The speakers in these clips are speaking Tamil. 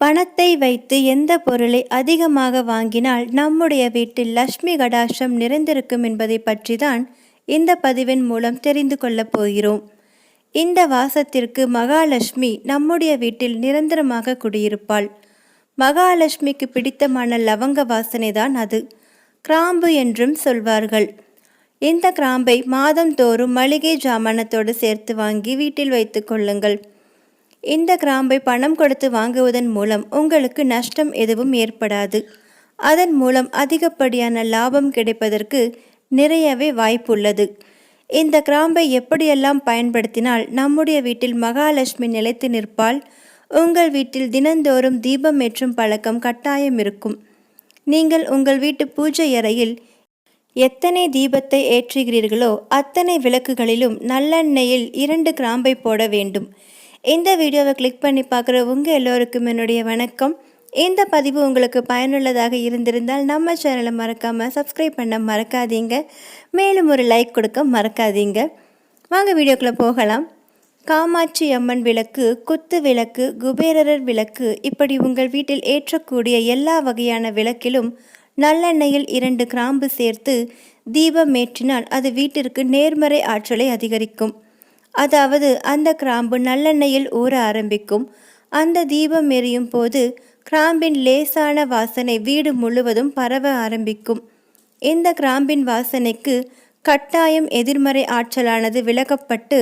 பணத்தை வைத்து எந்த பொருளை அதிகமாக வாங்கினால் நம்முடைய வீட்டில் லக்ஷ்மி கடாஷம் நிறைந்திருக்கும் என்பதை பற்றி தான் இந்த பதிவின் மூலம் தெரிந்து கொள்ளப் போகிறோம். இந்த வாசத்திற்கு மகாலட்சுமி நம்முடைய வீட்டில் நிரந்தரமாக குடியிருப்பாள். மகாலட்சுமிக்கு பிடித்தமான லவங்க வாசனை தான் அது. கிராம்பு என்றும் சொல்வார்கள். இந்த கிராம்பை மாதந்தோறும் மளிகை ஜாமானத்தோடு சேர்த்து வாங்கி வீட்டில் வைத்து கொள்ளுங்கள். இந்த கிராம்பை பணம் கொடுத்து வாங்குவதன் மூலம் உங்களுக்கு நஷ்டம் எதுவும் ஏற்படாது. அதன் மூலம் அதிகப்படியான லாபம் கிடைப்பதற்கு நிறையவே வாய்ப்புள்ளது. இந்த கிராம்பை எப்படியெல்லாம் பயன்படுத்தினால் நம்முடைய வீட்டில் மகாலட்சுமி நிலைத்து நிற்பால் உங்கள் வீட்டில் தினந்தோறும் தீபம் ஏற்றும் பழக்கம் கட்டாயம் இருக்கும். நீங்கள் உங்கள் வீட்டு பூஜை அறையில் எத்தனை தீபத்தை ஏற்றுகிறீர்களோ அத்தனை விளக்குகளிலும் நல்லெண்ணெயில் இரண்டு கிராம்பை போட வேண்டும். இந்த வீடியோவை கிளிக் பண்ணி பார்க்குற உங்கள் எல்லோருக்கும் என்னுடைய வணக்கம். இந்த பதிவு உங்களுக்கு பயனுள்ளதாக இருந்திருந்தால் நம்ம சேனலை மறக்காமல் சப்ஸ்கிரைப் பண்ண மறக்காதீங்க. மேலும் ஒரு லைக் கொடுக்க மறக்காதீங்க. வாங்க வீடியோக்குள்ளே போகலாம். காமாட்சி அம்மன் விளக்கு குத்து விளக்கு குபேரரர் விளக்கு இப்படி உங்கள் வீட்டில் ஏற்றக்கூடிய எல்லா வகையான விளக்கிலும் நல்லெண்ணெயில் இரண்டு கிராம்பு சேர்த்து தீபம் ஏற்றினால் அது வீட்டிற்கு நேர்மறை ஆற்றலை அதிகரிக்கும். அதாவது அந்த கிராம்பு நல்லெண்ணெயில் ஊற ஆரம்பிக்கும். அந்த தீபம் எரியும் போது கிராம்பின் லேசான வாசனை வீடு முழுவதும் பரவ ஆரம்பிக்கும். இந்த கிராம்பின் வாசனைக்கு கட்டாயம் எதிர்மறை ஆற்றலானது விலகப்பட்டு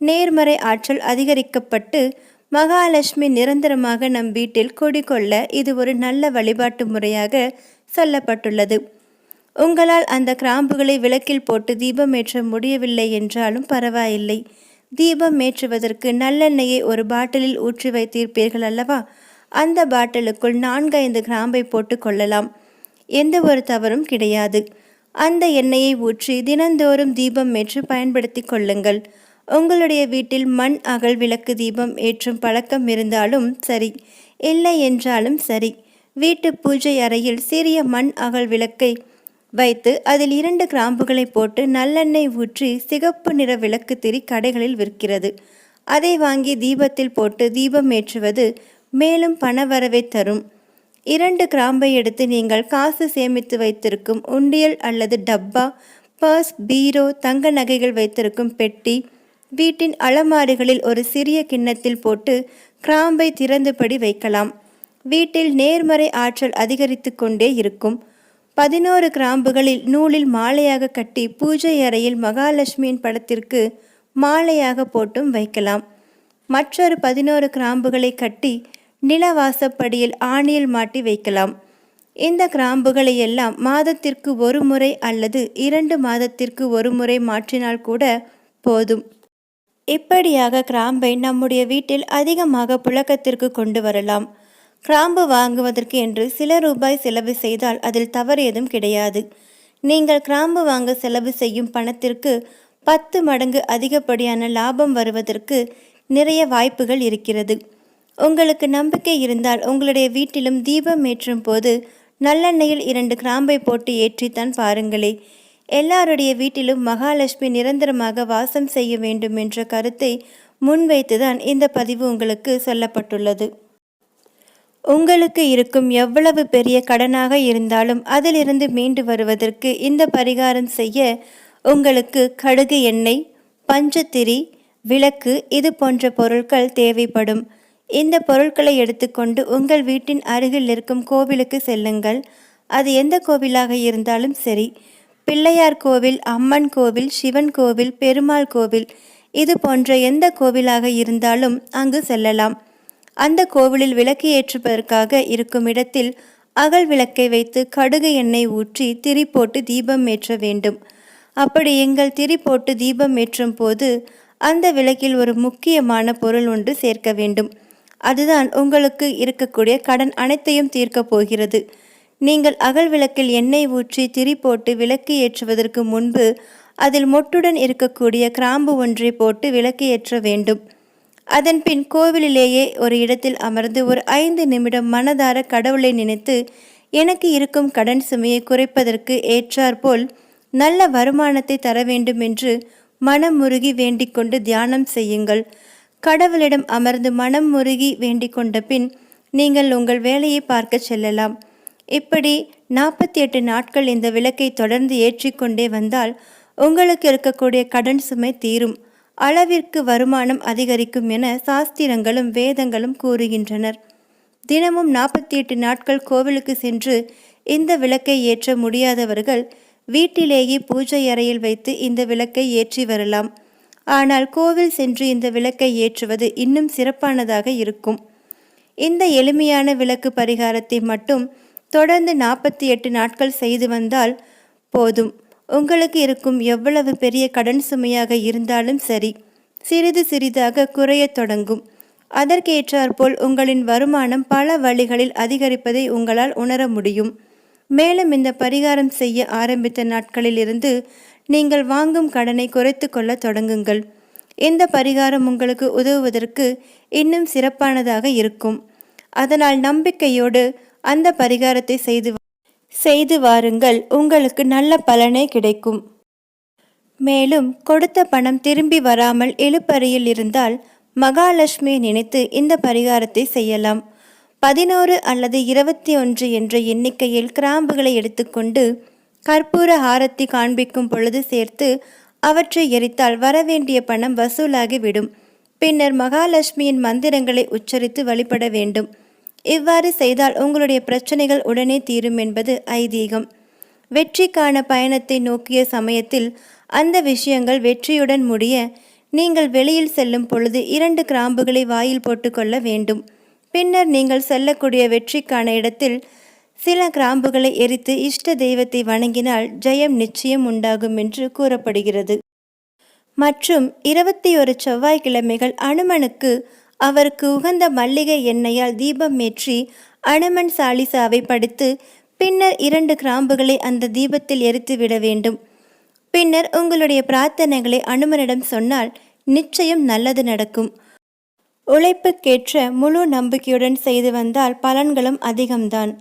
நேர்மறை ஆற்றல் அதிகரிக்கப்பட்டு மகாலட்சுமி நிரந்தரமாக நம் வீட்டில் குடிகொள்ள இது ஒரு நல்ல வழிபாட்டு முறையாக சொல்லப்பட்டுள்ளது. உங்களால் அந்த கிராம்புகளை விளக்கில் போட்டு தீபம் ஏற்ற முடியவில்லை என்றாலும் பரவாயில்லை. தீபம் ஏற்றுவதற்கு நல்லெண்ணெயை ஒரு பாட்டிலில் ஊற்றி வைத்திருப்பீர்கள் அல்லவா? அந்த பாட்டிலுக்குள் நான்கைந்து கிராம்பை போட்டு கொள்ளலாம். எந்த ஒரு தவறும் கிடையாது. அந்த எண்ணெயை ஊற்றி தினந்தோறும் தீபம் ஏற்று பயன்படுத்தி கொள்ளுங்கள். உங்களுடைய வீட்டில் மண் அகல் விளக்கு தீபம் ஏற்றும் பழக்கம் இருந்தாலும் சரி இல்லை என்றாலும் சரி வீட்டு பூஜை அறையில் சிறிய மண் அகல் விளக்கை வைத்து அதில் இரண்டு கிராம்புகளை போட்டு நல்லெண்ணெய் ஊற்றி சிகப்பு நிற விளக்கு திரி கடைகளில் விற்கிறது. அதை வாங்கி தீபத்தில் போட்டு தீபம் ஏற்றுவது மேலும் பணவரவை தரும். இரண்டு கிராம்பை எடுத்து நீங்கள் காசு சேமித்து வைத்திருக்கும் உண்டியல் அல்லது டப்பா பர்ஸ் பீரோ தங்க நகைகள் வைத்திருக்கும் பெட்டி வீட்டின் அலமாரிகளில் ஒரு சிறிய கிண்ணத்தில் போட்டு கிராம்பை திறந்தபடி வைக்கலாம். வீட்டில் நேர்மறை ஆற்றல் அதிகரித்து கொண்டே இருக்கும். பதினோரு கிராம்புகளில் நூலில் மாலையாக கட்டி பூஜை அறையில் மகாலட்சுமியின் படத்திற்கு மாலையாக போட்டும் வைக்கலாம். மற்றொரு பதினோரு கிராம்புகளை கட்டி நிலவாசப்படியில் ஆணியில் மாட்டி வைக்கலாம். இந்த கிராம்புகளை எல்லாம் மாதத்திற்கு ஒரு முறை அல்லது இரண்டு மாதத்திற்கு ஒரு முறை மாற்றினால் கூட போதும். இப்படியாக கிராம்பை நம்முடைய வீட்டில் அதிகமாக புழக்கத்திற்கு கொண்டு வரலாம். கிராம்பு வாங்குவதற்கு என்று சில ரூபாய் செலவு செய்தால் அதில் தவறு ஏதும் கிடையாது. நீங்கள் கிராம்பு வாங்க செலவு செய்யும் பணத்திற்கு பத்து மடங்கு அதிகப்படியான லாபம் வருவதற்கு நிறைய வாய்ப்புகள் இருக்கிறது. உங்களுக்கு நம்பிக்கை இருந்தால் உங்களுடைய வீட்டிலும் தீபம் ஏற்றும் போது நல்லெண்ணெயில் இரண்டு கிராம்பை போட்டு ஏற்றித்தான் பாருங்களே. எல்லாருடைய வீட்டிலும் மகாலட்சுமி நிரந்தரமாக வாசம் செய்ய வேண்டும் என்ற கருத்தை முன்வைத்துதான் இந்த பதிவு உங்களுக்கு சொல்லப்பட்டுள்ளது. உங்களுக்கு இருக்கும் எவ்வளவு பெரிய கடனாக இருந்தாலும் அதிலிருந்து மீண்டு வருவதற்கு இந்த பரிகாரம் செய்ய உங்களுக்கு கடுகு எண்ணெய் பஞ்சத்திரி விளக்கு இது போன்ற பொருட்கள் தேவைப்படும். இந்த பொருட்களை எடுத்துக்கொண்டு உங்கள் வீட்டின் அருகில் இருக்கும் கோவிலுக்கு செல்லுங்கள். அது எந்த கோவிலாக இருந்தாலும் சரி பிள்ளையார் கோவில் அம்மன் கோவில் சிவன் கோவில் பெருமாள் கோவில் இது போன்ற எந்த கோவிலாக இருந்தாலும் அங்கு செல்லலாம். அந்த கோவிலில் விளக்கு ஏற்றுவதற்காக இருக்கும் இடத்தில் அகல் விளக்கை வைத்து கடுகு எண்ணெய் ஊற்றி திரி போட்டு தீபம் ஏற்ற வேண்டும். அப்படி எங்கள் திரி போட்டு தீபம் ஏற்றும் போது அந்த விளக்கில் ஒரு முக்கியமான பொருள் ஒன்று சேர்க்க வேண்டும். அதுதான் உங்களுக்கு இருக்கக்கூடிய கடன் அனைத்தையும் தீர்க்கப் போகிறது. நீங்கள் அகல் விளக்கில் எண்ணெய் ஊற்றி திரி போட்டு விளக்கு ஏற்றுவதற்கு முன்பு அதில் மொட்டுடன் இருக்கக்கூடிய கிராம்பு ஒன்றை போட்டு விளக்கு ஏற்ற வேண்டும். அதன்பின் கோவிலிலேயே ஒரு இடத்தில் அமர்ந்து ஒரு ஐந்து நிமிடம் மனதார கடவுளை நினைத்து எனக்கு இருக்கும் கடன் சுமையை குறைப்பதற்கு ஏற்றாற்போல் நல்ல வருமானத்தை தர வேண்டும் என்று மனம் முருகி வேண்டிக் கொண்டு தியானம் செய்யுங்கள் கடவுளிடம் அமர்ந்து மனம் முருகி வேண்டிக் கொண்ட பின் நீங்கள் உங்கள் வேலையை பார்க்க செல்லலாம். இப்படி நாற்பத்தி எட்டு நாட்கள் இந்த விளக்கை தொடர்ந்து ஏற்றிக்கொண்டே வந்தால் உங்களுக்கு இருக்கக்கூடிய கடன் சுமை தீரும். அளவிற்கு வருமானம் அதிகரிக்கும் என சாஸ்திரங்களும் வேதங்களும் கூறுகின்றனர். தினமும் நாற்பத்தி எட்டு நாட்கள் கோவிலுக்கு சென்று இந்த விளக்கை ஏற்ற முடியாதவர்கள் வீட்டிலேயே பூஜை அறையில் வைத்து இந்த விளக்கை ஏற்றி வரலாம். ஆனால் கோவில் சென்று இந்த விளக்கை ஏற்றுவது இன்னும் சிறப்பானதாக இருக்கும். இந்த எளிமையான விளக்கு பரிகாரத்தை மட்டும் தொடர்ந்து நாற்பத்தி எட்டு நாட்கள் செய்து வந்தால் போதும். உங்களுக்கு இருக்கும் எவ்வளவு பெரிய கடன் சுமையாக இருந்தாலும் சரி சிறிது சிறிதாக குறையத் தொடங்கும். அதற்கேற்றாற்போல் உங்களின் வருமானம் பல வழிகளில் அதிகரிப்பதை உங்களால் உணர முடியும். மேலும் இந்த பரிகாரம் செய்ய ஆரம்பித்த நாட்களிலிருந்து நீங்கள் வாங்கும் கடனை குறைத்து கொள்ள தொடங்குங்கள். இந்த பரிகாரம் உங்களுக்கு உதவுவதற்கு இன்னும் சிறப்பானதாக இருக்கும். அதனால் நம்பிக்கையோடு அந்த பரிகாரத்தை செய்து செய்து வாருங்கள் உங்களுக்கு நல்ல பலனே கிடைக்கும். மேலும் கொடுத்த பணம் திரும்பி வராமல் எழுப்பறையில் இருந்தால் மகாலட்சுமியை நினைத்து இந்த பரிகாரத்தை செய்யலாம். பதினோரு அல்லது இருபத்தி ஒன்று என்ற எண்ணிக்கையில் கிராம்புகளை எடுத்துக்கொண்டு கற்பூர ஆரத்தி காண்பிக்கும் பொழுது சேர்த்து அவற்றை எரித்தால் வரவேண்டிய பணம் வசூலாகி விடும் பின்னர் மகாலட்சுமியின் மந்திரங்களை உச்சரித்து வழிபட வேண்டும். இவ்வாறு செய்தால் உங்களுடைய பிரச்சனைகள் உடனே தீரும் என்பது ஐதீகம். வெற்றிக்கான பயணத்தை நோக்கிய சமயத்தில் அந்த விஷயங்கள் வெற்றியுடன் முடிய நீங்கள் வெளியில் செல்லும் பொழுது இரண்டு கிராம்புகளை வாயில் போட்டுக்கொள்ள வேண்டும். பின்னர் நீங்கள் செல்லக்கூடிய வெற்றிக்கான இடத்தில் சில கிராம்புகளை எரித்து இஷ்ட தெய்வத்தை வணங்கினால் ஜெயம் நிச்சயம் உண்டாகும் என்று கூறப்படுகிறது. மற்றும் இருபத்தி ஒரு செவ்வாய்க்கிழமைகள் அனுமனுக்கு அவருக்கு உகந்த மல்லிகை எண்ணெயால் தீபம் ஏற்றி அனுமன் சாலிசாவை படித்து பின்னர் இரண்டு கிராம்புகளை அந்த தீபத்தில் எரித்து விட வேண்டும். பின்னர் உங்களுடைய பிரார்த்தனைகளை அனுமனிடம் சொன்னால் நிச்சயம் நல்லது நடக்கும். உழைப்புக்கேற்ற முழு நம்பிக்கையுடன் செய்து வந்தால் பலன்களும் அதிகம்தான்.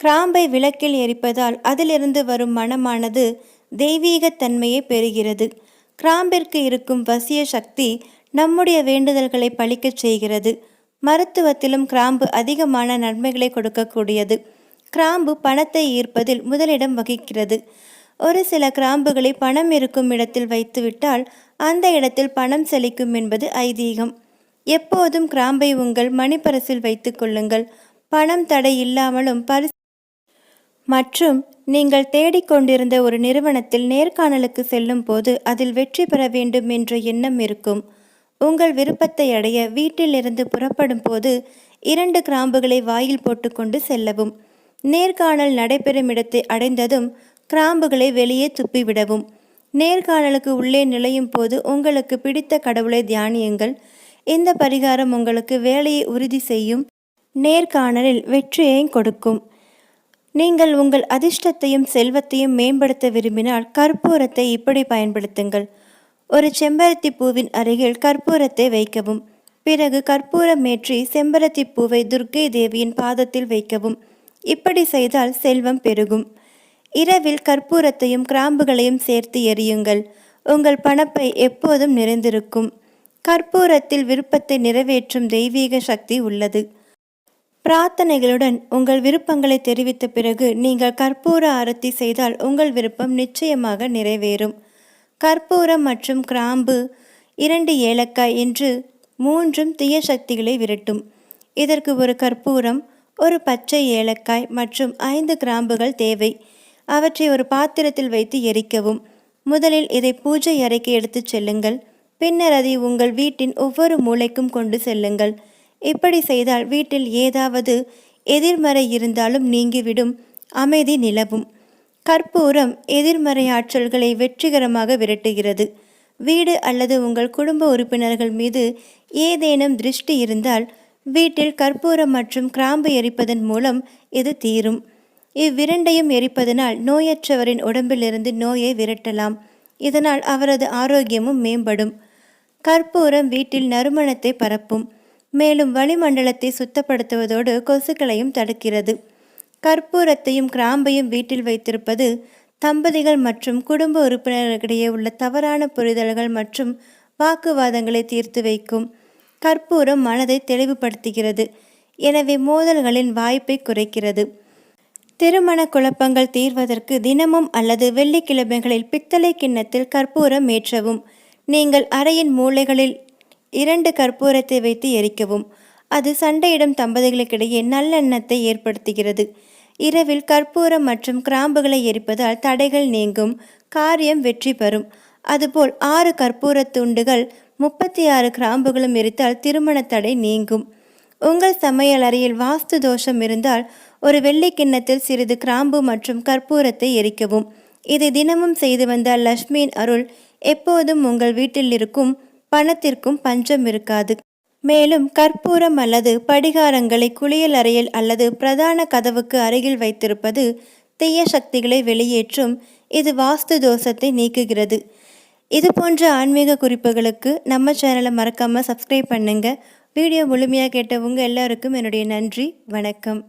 கிராம்பை விளக்கில் எரிப்பதால் அதிலிருந்து வரும் மனமானது தெய்வீகத்தன்மையை பெறுகிறது. கிராம்பிற்கு இருக்கும் வசிய சக்தி நம்முடைய வேண்டுதல்களை பழிக்கச் செய்கிறது. மருத்துவத்திலும் கிராம்பு அதிகமான நன்மைகளை கொடுக்கக்கூடியது. கிராம்பு பணத்தை ஈர்ப்பதில் முதலிடம் வகிக்கிறது. ஒரு சில கிராம்புகளை பணம் இருக்கும் இடத்தில் வைத்துவிட்டால் அந்த இடத்தில் பணம் செழிக்கும் என்பது ஐதீகம். எப்போதும் கிராம்பை உங்கள் மணிப்பரசில் வைத்துக் கொள்ளுங்கள். பணம் தடை இல்லாமலும் பரிசு மற்றும் நீங்கள் தேடிக்கொண்டிருந்த ஒரு நிறுவனத்தில் நேர்காணலுக்கு செல்லும் போது அதில் வெற்றி பெற வேண்டும் என்ற எண்ணம் இருக்கும். உங்கள் விருப்பத்தை அடைய வீட்டிலிருந்து புறப்படும் போது இரண்டு கிராம்புகளை வாயில் போட்டுக்கொண்டு செல்லவும். நேர்காணல் நடைபெறும் இடத்தை அடைந்ததும் கிராம்புகளை வெளியே துப்பிவிடவும். நேர்காணலுக்கு உள்ளே நுழையும் போது உங்களுக்கு பிடித்த கடவுளை தியானியுங்கள். இந்த பரிகாரம் உங்களுக்கு வேலையை உறுதி செய்யும். நேர்காணலில் வெற்றியையும் கொடுக்கும். நீங்கள் உங்கள் அதிர்ஷ்டத்தையும் செல்வத்தையும் மேம்படுத்த விரும்பினால் கற்பூரத்தை இப்படி பயன்படுத்துங்கள். ஒரு செம்பருத்தி பூவின் அருகில் கற்பூரத்தை வைக்கவும். பிறகு கற்பூரம் ஏற்றி செம்பருத்தி பூவை துர்க்கை தேவியின் பாதத்தில் வைக்கவும். இப்படி செய்தால் செல்வம் பெருகும். இரவில் கற்பூரத்தையும் கிராம்புகளையும் சேர்த்து எரியுங்கள் உங்கள் பணப்பை எப்போதும் நிறைந்திருக்கும். கற்பூரத்தில் விருப்பத்தை நிறைவேற்றும் தெய்வீக சக்தி உள்ளது. பிரார்த்தனைகளுடன் உங்கள் விருப்பங்களை தெரிவித்த பிறகு நீங்கள் கற்பூர ஆரத்தி செய்தால் உங்கள் விருப்பம் நிச்சயமாக நிறைவேறும். கற்பூரம் மற்றும் கிராம்பு இரண்டு ஏலக்காய் என்று மூன்றும் தீய சக்திகளை விரட்டும். இதற்கு ஒரு கற்பூரம் ஒரு பச்சை ஏலக்காய் மற்றும் ஐந்து கிராம்புகள் தேவை. அவற்றை ஒரு பாத்திரத்தில் வைத்து எரிக்கவும். முதலில் இதை பூஜை அறைக்கு எடுத்துச் செல்லுங்கள். பின்னர் அதை உங்கள் வீட்டின் ஒவ்வொரு மூளைக்கும் கொண்டு செல்லுங்கள். இப்படி செய்தால் வீட்டில் ஏதாவது எதிர்மறை இருந்தாலும் நீங்கிவிடும். அமைதி நிலவும். கற்பூரம் எதிர்மறை ஆற்றல்களை வெற்றிகரமாக விரட்டுகிறது. வீடு அல்லது உங்கள் குடும்ப உறுப்பினர்கள் மீது ஏதேனும் திருஷ்டி இருந்தால் வீட்டில் கற்பூரம் மற்றும் கிராம்பு எரிப்பதன் மூலம் இது தீரும். இவ்விரண்டையும் எரிப்பதனால் நோயற்றவரின் உடம்பிலிருந்து நோயை விரட்டலாம். இதனால் அவரது ஆரோக்கியமும் மேம்படும். கற்பூரம் வீட்டில் நறுமணத்தை பரப்பும். மேலும் வளிமண்டலத்தை சுத்தப்படுத்துவதோடு கொசுக்களையும் தடுக்கிறது. கற்பூரத்தையும் கிராம்பையும் வீட்டில் வைத்திருப்பது தம்பதிகள் மற்றும் குடும்ப உறுப்பினர்களிடையே உள்ள தவறான புரிதல்கள் மற்றும் வாக்குவாதங்களை தீர்த்து வைக்கும். கற்பூரம் மனதை தெளிவுபடுத்துகிறது. எனவே மோதல்களின் வாய்ப்பை குறைக்கிறது. திருமண குழப்பங்கள் தீர்வதற்கு தினமும் அல்லது வெள்ளிக்கிழமைகளில் பித்தளை கிண்ணத்தில் கற்பூரம் ஏற்றவும். நீங்கள் அறையின் மூலைகளில் இரண்டு கற்பூரத்தை வைத்து எரிக்கவும். அது சண்டையிடும் தம்பதிகளுக்கிடையே நல்லெண்ணத்தை ஏற்படுத்துகிறது. இரவில் கற்பூரம் மற்றும் கிராம்புகளை எரிப்பதால் தடைகள் நீங்கும். காரியம் வெற்றி பெறும். அதுபோல் ஆறு கற்பூரத் துண்டுகள் முப்பத்தி ஆறு கிராம்புகளும் எரித்தால் திருமண தடை நீங்கும். உங்கள் சமையல் அறையில் வாஸ்து தோஷம் இருந்தால் ஒரு வெள்ளி கிண்ணத்தில் சிறிது கிராம்பு மற்றும் கற்பூரத்தை எரிக்கவும். இதை தினமும் செய்து வந்தால் லக்ஷ்மியின் அருள் எப்போதும் உங்கள் வீட்டில் இருக்கும் பணத்திற்கும் பஞ்சம் இருக்காது. மேலும் கற்பூரம் அல்லது படிகாரங்களை குளியல் அறையில் அல்லது பிரதான கதவுக்கு அருகில் வைத்திருப்பது தீய சக்திகளை வெளியேற்றும் இது வாஸ்து தோஷத்தை நீக்குகிறது. இது போன்ற ஆன்மீக குறிப்புகளுக்கு நம்ம சேனலை மறக்காமல் சப்ஸ்கிரைப் பண்ணுங்கள் வீடியோ முழுமையாக கேட்டவங்க எல்லாருக்கும் என்னுடைய நன்றி வணக்கம்.